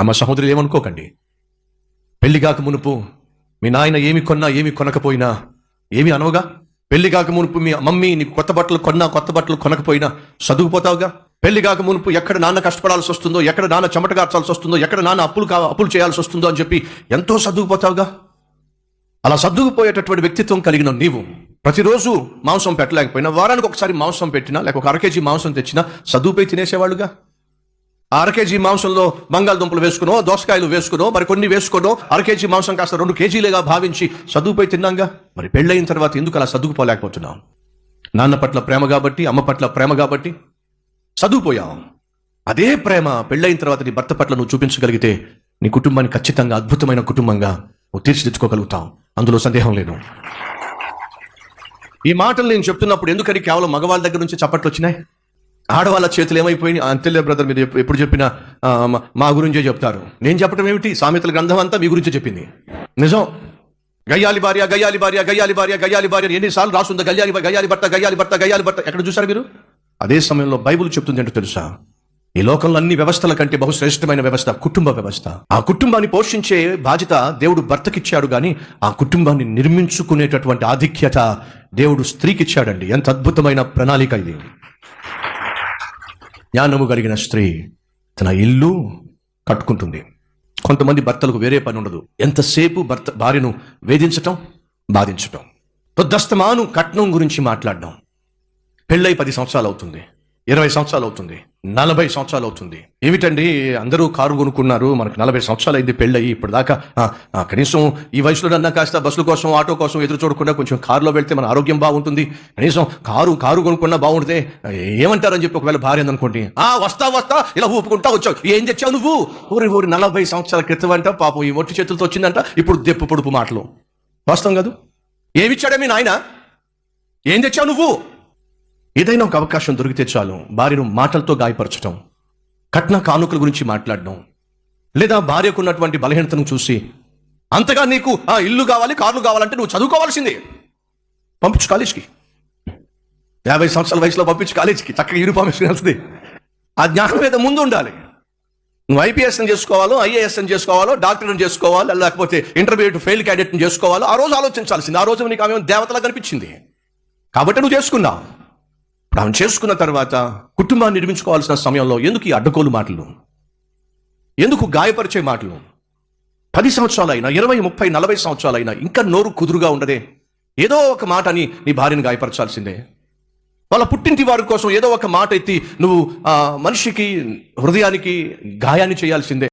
అమ్మ సహోదరులు ఏమనుకోకండి. పెళ్ళిగాక మునుపు మీ నాయన ఏమి కొన్నా ఏమి కొనకపోయినా ఏమి అనవుగా? పెళ్ళిగాక మునుపు మీ మమ్మీ నీకు కొత్త బట్టలు కొన్నా కొత్త బట్టలు కొనకపోయినా చదువుపోతావుగా పెళ్ళిగాక మునుపు ఎక్కడ నాన్న కష్టపడాల్సి వస్తుందో ఎక్కడ నాన్న చెమట కార్చాల్సి వస్తుందో ఎక్కడ నాన్న అప్పులు కా అప్పులు చేయాల్సి వస్తుందో అని చెప్పి ఎంతో చదువుకుపోతావుగా అలా సర్దుకుపోయేటటువంటి వ్యక్తిత్వం కలిగిన నీవు ప్రతిరోజు మాంసం పెట్టలేకపోయినా వారానికి ఒకసారి మాంసం పెట్టినా లేక ఒక అర కేజీ మాంసం తెచ్చినా చదువుపై తినేసేవాళ్ళుగా? అరకేజీ మాంసంలో బంగాళదుంపలు వేసుకునో దోసకాయలు వేసుకునో మరి కొన్ని వేసుకునో అర కేజీ మాంసం కాస్త రెండు కేజీలుగా భావించి చదువుపై తిన్నాంగా? మరి పెళ్ళయిన తర్వాత ఎందుకు అలా చదువుకోలేకపోతున్నాం నాన్న పట్ల ప్రేమ కాబట్టి అమ్మ పట్ల ప్రేమ కాబట్టి చదువుపోయాం అదే ప్రేమ పెళ్ళయిన తర్వాత నీ భర్త పట్ల నువ్వు చూపించగలిగితే నీ కుటుంబాన్ని ఖచ్చితంగా అద్భుతమైన కుటుంబంగా నువ్వు తీర్చిదిద్దుకోగలుగుతాం అందులో సందేహం లేదు. ఈ మాటలు నేను చెప్తున్నప్పుడు ఎందుకని కేవలం మగవాళ్ళ దగ్గర నుంచి చప్పట్లు వచ్చినాయి? ఆడవాళ్ళ చేతులు ఏమైపోయినాయి? అంతేలే బ్రదర్ మీరు ఎప్పుడు చెప్పినా మా- మా గురించే చెప్తారు. నేను చెప్పడం ఏమిటి? సామెతల గ్రంథం అంతా మీ గురించే చెప్పింది. నిజం. గయ్యాలి భార్య గయ్యాలి భార్య గయ్యాలి భార్య గయ్యాలి భార్య ఎన్నిసార్లు రాస్తుందో గయ్యాలి గయ్యాలి భర్త గయ్యాలి భర్త గయ్యాలి భర్త. ఎక్కడ చూసారు మీరు? అదే సమయంలో బైబిల్ చెప్తుంది ఏంటో తెలుసా? ఈ లోకంలో అన్ని వ్యవస్థల కంటే బహుశ్రేష్టమైన వ్యవస్థ కుటుంబ వ్యవస్థ. ఆ కుటుంబాన్ని పోషించే బాధ్యత దేవుడు భర్తకిచ్చాడు కానీ ఆ కుటుంబాన్ని నిర్మించుకునేటటువంటి ఆధిక్యత దేవుడు స్త్రీకిచ్చాడండి. ఎంత అద్భుతమైన ప్రణాళిక ఇది. జ్ఞానము కలిగిన స్త్రీ తన ఇల్లు కట్టుకుంటుంది. కొంతమంది భర్తలకు వేరే పని ఉండదు. ఎంతసేపు భర్త భార్యను వేధించటం బాధించటం. పొద్దస్తమాను కట్నం గురించి మాట్లాడడం. పెళ్ళై పది సంవత్సరాలు అవుతుంది ఇరవై సంవత్సరాలు అవుతుంది నలభై సంవత్సరాలు అవుతుంది. ఏమిటండి? అందరూ కారు కొనుక్కున్నారు. మనకు నలభై సంవత్సరాలు అయింది పెళ్ళయి ఇప్పుడు దాకా కనీసం ఈ వయసులో అన్నా కాస్త బస్సుల కోసం ఆటో కోసం ఎదురు చూడకుండా కొంచెం కారులో వెళ్తే మన ఆరోగ్యం బాగుంటుంది. కనీసం కారు కారు కొనుక్కున్నా బాగుంటుంది ఏమంటారని చెప్పి ఒకవేళ భార్య అనుకోండి ఆ వస్తా వస్తా ఇలా ఊపుకుంటా వచ్చావు. ఏం తెచ్చావు నువ్వు? ఊరి ఊరి నలభై సంవత్సరాల క్రితం అంట పాపం ఈ ఒట్టి చేతులతో వచ్చిందంట ఇప్పుడు దెప్పు పొడుపు మాటలు. వాస్తవం కాదు. ఏమిచ్చాడే మీ నాయన? ఏం తెచ్చావు నువ్వు? ఏదైనా ఒక అవకాశం దొరికితే చాలు భార్యను మాటలతో గాయపరచడం కట్న కానుకల గురించి మాట్లాడడం లేదా భార్యకు ఉన్నటువంటి బలహీనతను చూసి అంతగా నీకు ఆ ఇల్లు కావాలి కార్లు కావాలంటే నువ్వు చదువుకోవాల్సిందే. పంపించు కాలేజ్కి. యాభై సంవత్సరాల వయసులో పంపించు కాలేజ్కి. చక్కగా యూనిఫామ్ వేసుకుని ఆ జ్ఞానం మీద ముందు ఉండాలి. నువ్వు ఐపీఎస్ని చేసుకోవాలో ఐఏఎస్ చేసుకోవాలో డాక్టర్ చేసుకోవాలో లేకపోతే ఇంటర్మీడియట్ ఫెయిల్ క్యాండిడేట్ చేసుకోవాలో ఆ రోజు ఆలోచించాల్సింది. ఆ రోజు నీకు ఆమె దేవతలా కనిపించింది. కాబట్టి నువ్వు చేసుకున్నావు. ఇప్పుడు ఆమె చేసుకున్న తర్వాత కుటుంబాన్ని నిర్మించుకోవాల్సిన సమయంలో ఎందుకు ఈ అడ్డగోలు మాటలు? ఎందుకు గాయపరిచే మాటలు? పది సంవత్సరాలైనా ఇరవై ముప్పై నలభై సంవత్సరాలైనా ఇంకా నోరు కుదురుగా ఉండదే? ఏదో ఒక మాట అని నీ భార్యను గాయపరచాల్సిందే. వాళ్ళ పుట్టింటి వారి కోసం ఏదో ఒక మాట ఎత్తి నువ్వు మనిషికి హృదయానికి గాయాన్ని చేయాల్సిందే.